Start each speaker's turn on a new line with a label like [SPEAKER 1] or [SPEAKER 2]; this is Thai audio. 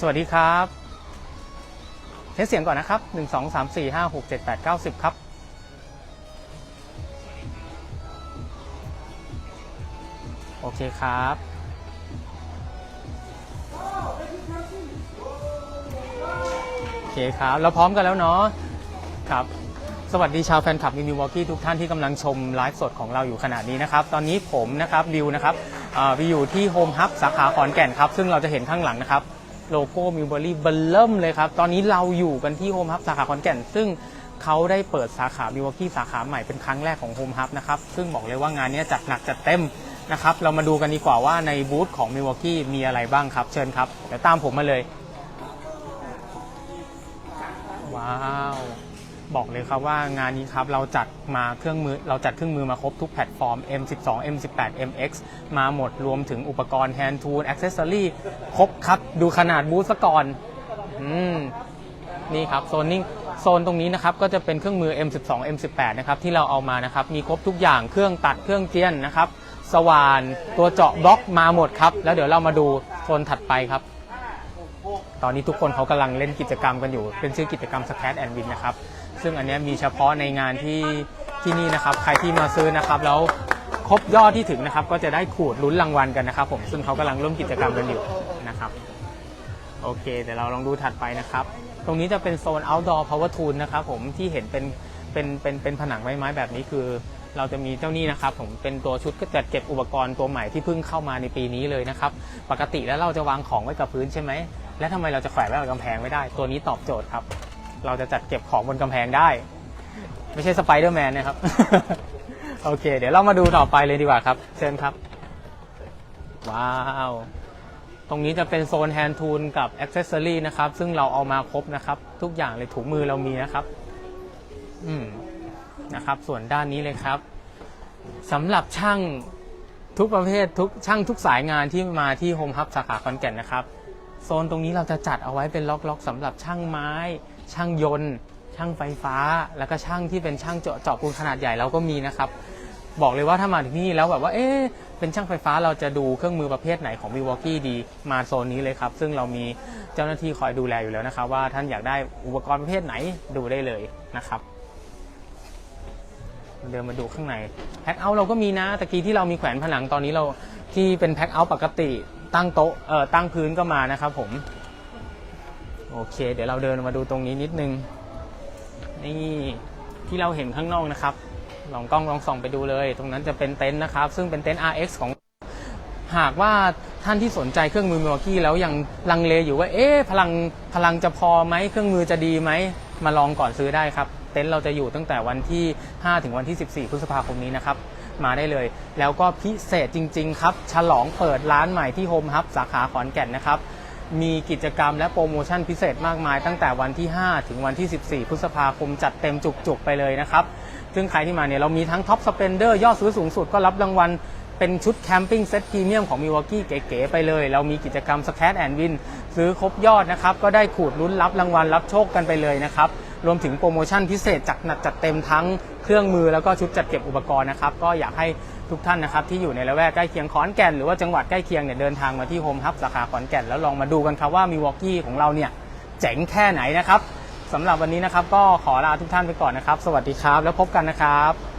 [SPEAKER 1] สวัสดีครับเทสเสียงก่อนนะครับ 1 2 3 4 5 6 7 8 9 10 ครับ โอเคครับ โอเคครับ เราพร้อมกันแล้วเนาะ ครับ สวัสดีชาวแฟนคลับมิวอลกี้ทุกท่านที่กำลังชมไลฟ์สดของเราอยู่ขณะนี้นะครับ ตอนนี้ผมนะครับดิวนะครับอ่าไปอยู่ที่โฮมฮับสาขาขอนแก่นครับ ซึ่งเราจะเห็นข้างหลังนะครับ โลโก้มิวเบอรี่เบลเริ่มเลยครับ ตอนนี้เราอยู่กันที่โฮมฮับสาขาขอนแก่น ซึ่งเขาได้เปิดสาขามิวอลกี้สาขาใหม่เป็นครั้งแรกของโฮมฮับนะครับ ซึ่งบอกเลยว่างานนี้จัดหนักจัดเต็มนะครับ เรามาดูกันดีกว่าว่าในบูธของมิวอลกี้มีอะไรบ้างครับ เชิญครับ เดี๋ยวตามผมมาเลย ว้าว บอกเลยครับว่างานนี้ครับเราจัดมาเครื่องมือเราจัดเครื่องมือมาครบทุกแพลตฟอร์ม M12 M18 MX มาหมดรวมถึงอุปกรณ์ Hand Tool Accessory ครบครับ ดูขนาดบูธซะก่อนอืมนี่ครับโซนนิ่งโซนตรงนี้นะครับก็จะเป็นเครื่องมือ M12 M18 นะครับที่เราเอามานะครับมีครบทุกอย่างเครื่องตัดเครื่องเจียนนะครับสว่านตัวเจาะบล็อกมาหมดครับ แล้วเดี๋ยวเรามาดูโซนถัดไปครับ ตอนนี้ทุกคนเขากำลังเล่นกิจกรรมกันอยู่ เป็นชื่อกิจกรรม Scratch and Win นะครับ ซึ่งอันนี้มีเฉพาะในงานที่ที่นี่นะครับ ใครที่มาซื้อนะครับแล้วครบยอดที่ถึงนะครับ ก็จะได้ขูดลุ้นรางวัลกันนะครับ ผมซึ่งเขากำลังร่วมกิจกรรมกันอยู่นะครับ โอเคเดี๋ยวเราลองดูถัดไปนะครับ ตรงนี้จะเป็นโซน outdoor power tool นะครับผมที่เห็นเป็นเป็นเป็นเป็นผนังไม้ไม้แบบนี้คือ เราจะมีเจ้านี่นะครับ ผมเป็นตัวชุดก็จัดเก็บอุปกรณ์ตัวใหม่ที่เพิ่งเข้ามาในปีนี้เลยนะครับ ปกติแล้วเราจะวางของไว้กับพื้นใช่ไหม และทำไมเราจะแขวนไว้กับกำแพงไม่ได้ ตัวนี้ตอบโจทย์ครับ เราจะจัดเก็บของบนกำแพงได้ ไม่ใช่สไปเดอร์แมนนะครับ โอเค เดี๋ยวเรามาดูต่อไปเลยดีกว่าครับ เชิญครับ ว้าว ตรงนี้จะเป็นโซนแฮนด์ทูลกับอ็อกเซสซอรี่นะครับ ซึ่งเราเอามาครบนะครับ ทุกอย่างเลยถุงมือเรามีนะครับ อืมนะครับ ส่วนด้านนี้เลยครับสำหรับช่างทุกประเภททุกช่างทุกสายงานที่มาที่โฮมฮับสาขาคอนแก่นนะครับ โซนตรงนี้เราจะจัดเอาไว้เป็นล็อกๆสำหรับช่างไม้ ช่างยนต์ ช่างไฟฟ้า แล้วก็ช่างที่เป็นช่างเจาะเจาะปูนขนาดใหญ่เราก็มีนะครับ บอกเลยว่าถ้ามาถึงนี่แล้วแบบว่าเอ๊ะเป็นช่างไฟฟ้าเราจะดูเครื่องมือประเภทไหนของ m ิวอ k กี้ดีมาโซนนี้เลยครับ ซึ่งเรามีเจ้าหน้าที่คอยดูแลอยู่แล้วนะครับว่าท่านอยากได้อุปกรณ์ประเภทไหนดูได้เลยนะครับเดินมาดูข้างในแพ็คเอาท์เราก็มีนะตะกี้ที่เรามีแขวนผนังตอนนี้เราที่เป็นแพ็คเอาท์ปกติ ตั้งโต๊ะเอ่อตั้งพื้นก็มานะครับผม โอเค เดี๋ยวเราเดินมาดูตรงนี้นิดนึง นี่ที่เราเห็นข้างนอกนะครับ ลองกล้องลองส่องไปดูเลย ตรงนั้นจะเป็นเต็นท์นะครับ ซึ่งเป็นเต็นท์ RX ของหากว่าท่านที่สนใจเครื่องมือมิวกี้แล้วยังลังเลอยู่ว่าเอ๊ะพลังพลังจะพอไหมเครื่องมือจะดีไหมมาลองก่อนซื้อได้ครับ เต็นท์เราจะอยู่ตั้งแต่วันที่ 5 ถึงวันที่ 14 พฤษภาคมนี้นะครับ มาได้เลย แล้วก็พิเศษจริง ๆ ครับ ฉลองเปิดร้านใหม่ที่โฮมฮับสาขาขอนแก่นนะครับมีกิจกรรมและโปรโมชั่นพิเศษมากมาย ตั้งแต่วันที่ 5 ถึงวันที่ 14 พฤษภาคมจัดเต็มจุก ๆ ไปเลยนะครับ ซึ่งใครที่มาเนี่ยเรามีทั้งท็อปสเปนเดอร์ยอดซื้อสูงสุดก็รับรางวัลเป็นชุดแคมปิ้งเซ็ตพรีเมียมของมิวอกี้เก๋ๆไปเลย เรามีกิจกรรมสแคตแอนด์วินซื้อครบยอดนะครับ ก็ได้ขูดลุ้นรับรางวัลรับโชคกันไปเลยนะครับ รวมถึงโปรโมชั่นพิเศษจัดหนักจัดเต็มทั้งเครื่องมือแล้วก็ชุดจัดเก็บอุปกรณ์นะครับ ก็อยากให้ทุกท่านนะครับที่อยู่ในละแวกใกล้เคียงขอนแก่นหรือว่าจังหวัดใกล้เคียงเนี่ยเดินทางมาที่โฮมฮับสาขาขอนแก่นแล้วลองมาดูกันครับว่ามีวอกกี้ของเราเนี่ยเจ๋งแค่ไหนนะครับสำหรับวันนี้นะครับก็ขอลาทุกท่านไปก่อนนะครับ สวัสดีครับ แล้วพบกันนะครับ